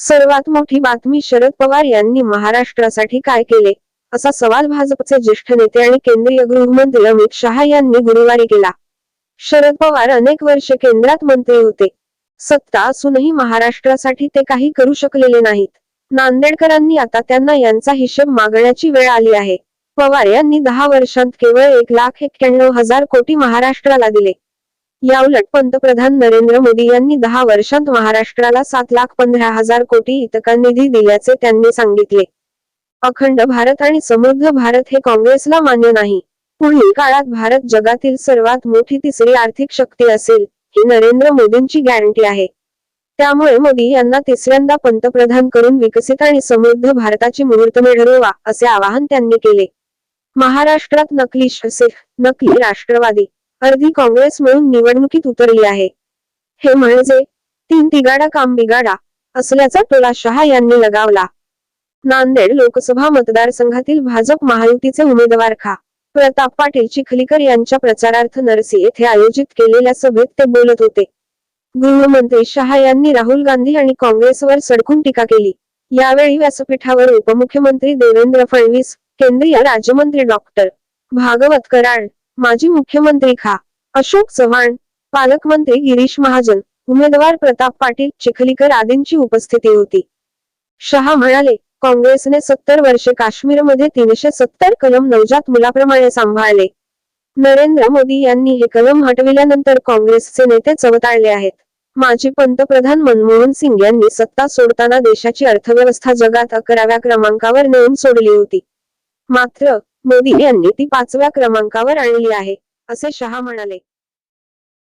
सर्वात मोठी बातमी शरद पवार यांनी महाराष्ट्रासाठी काय केले? असा सवाल भाजपचे ज्येष्ठ नेते आणि केंद्रीय गृहमंत्री अमित शहा यांनी गुरुवारी केला. शरद पवार अनेक वर्षे केंद्रात मंत्री होते. सत्ता असूनही महाराष्ट्रासाठी ते काही करू शकलेले नाहीत. नांदेडकरांनी आता त्यांना यांचा हिशेब मागण्याची वेळ आली आहे. पवार यांनी दहा वर्षांत केवळ एक लाख एक्क्याण्णव हजार कोटी महाराष्ट्राला दिले. याउलट पंतप्रधान नरेंद्र मोदी यांनी दहा वर्षांत महाराष्ट्राला सात लाख पंधरा हजार कोटी इतका निधी दिल्याचे त्यांनी सांगितले. अखंड भारत आणि समृद्ध भारत हे काँग्रेसला मान्य नाही. पुढील काळात भारत जगातील सर्वात मोठी तिसरी आर्थिक शक्ती असेल ही नरेंद्र मोदींची गॅरंटी आहे. त्यामुळे मोदी यांना तिसऱ्यांदा पंतप्रधान करून विकसित आणि समृद्ध भारताची मुहूर्तमेढ ठरवा असे आवाहन त्यांनी केले. महाराष्ट्रात नकली नकली राष्ट्रवादी अर्धी काँग्रेस मिळून निवडणुकीत उतरली आहे. हे म्हणजे तीन तिगाडा काम बिगाडा असल्याचा टोला शहा यांनी लगावला. नांदेड लोकसभा मतदारसंघातील भाजप महायुतीचे उमेदवार खा. प्रताप पाटील चिखलीकर यांच्या प्रचारार्थ नरसी येथे आयोजित केलेल्या सभेत ते बोलत होते. गृहमंत्री शहा यांनी राहुल गांधी आणि काँग्रेसवर सडकून टीका केली. यावेळी व्यासपीठावर उपमुख्यमंत्री देवेंद्र फडणवीस केंद्रीय राज्यमंत्री डॉक्टर भागवत कराड माजी मुख्यमंत्री खा. अशोक चव्हाण पालकमंत्री गिरीश महाजन उमेदवार प्रताप पाटील चिखलीकर आदींची उपस्थिती होती. शहा म्हणाले काँग्रेसने सत्तर वर्षे काश्मीरमध्ये तीनशे सत्तर कलम नवजात मुलाप्रमाणे सांभाळले. नरेंद्र मोदी यांनी हे कलम हटविल्यानंतर काँग्रेसचे नेते चवताळले आहेत. माजी पंतप्रधान मनमोहन सिंग यांनी सत्ता सोडताना देशाची अर्थव्यवस्था जगात अकराव्या क्रमांकावर नेऊन सोडली होती. मात्र मोदी यांनी ती पाचव्या क्रमांकावर आणली आहे असे शहा म्हणाले.